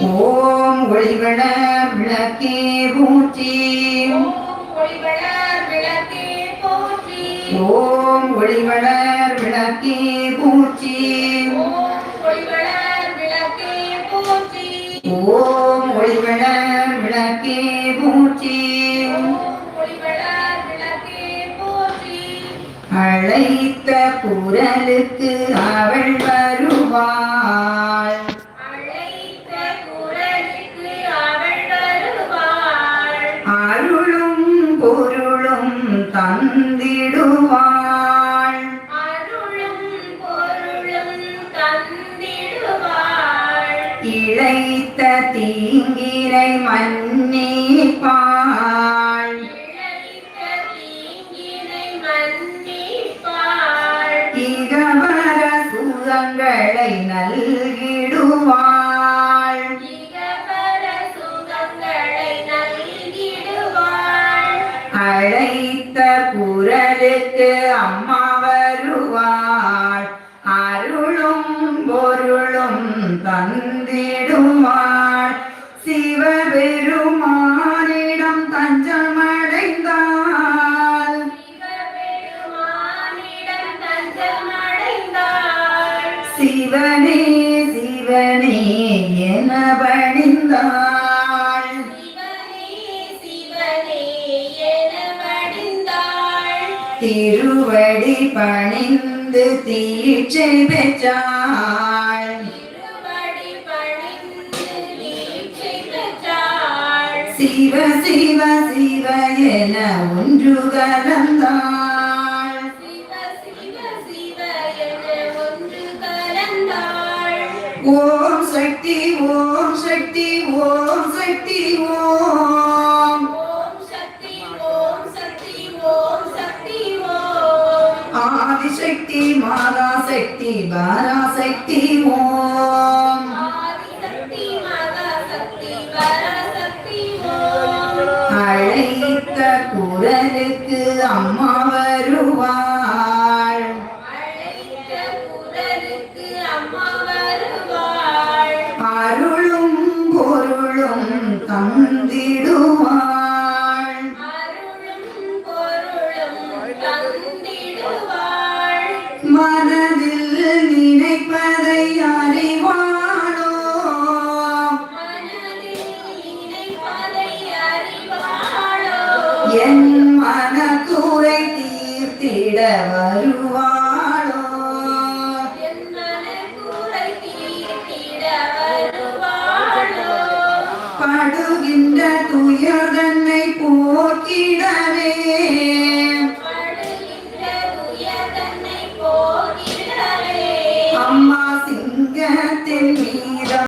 ஓம் ஒளிவளர் விளக்கே போற்றி. ஓம் ஒளிவளர் விளக்கே போற்றி. ஓம் ஒளிவளர் விளக்கே போற்றி. அழைத்த குரலுக்கு அவள் இழைத்த தீங்கிரை மன்னிப்பாள் இகவர சுகங்களை நல்கிடுவாள். அழைத்த குரலுக்கு அம்மா பொருளும் தந்திடுவாள் சிவபெருமானிடம் தஞ்சமடைந்தாள். சிவனே சிவனே என பணிந்தாள் திருவடி பணிந்து தீட்சை பெற்றாள். சிவ சிவ சிவ என ஒன்று கலந்தாள். சிவ சிவ சிவ என ஒன்று கலந்தாள் ஓம் சக்தி ஓம் சக்தி ஓம் சக்தி ஓம். ஓம் சக்தி ஓம் சக்தி ஓம் சக்தி ஓம். அழைத்த குரலுக்கு அம்மா வருவாள். அருளும் பொருளும் தந்திடுவாள். அருளும் என் மனக்குறை தீர்த்திட வருவாளோ? படுகின்ற போக்கிடவே. துயர் தன்னை போகிடவே அம்மா சிங்க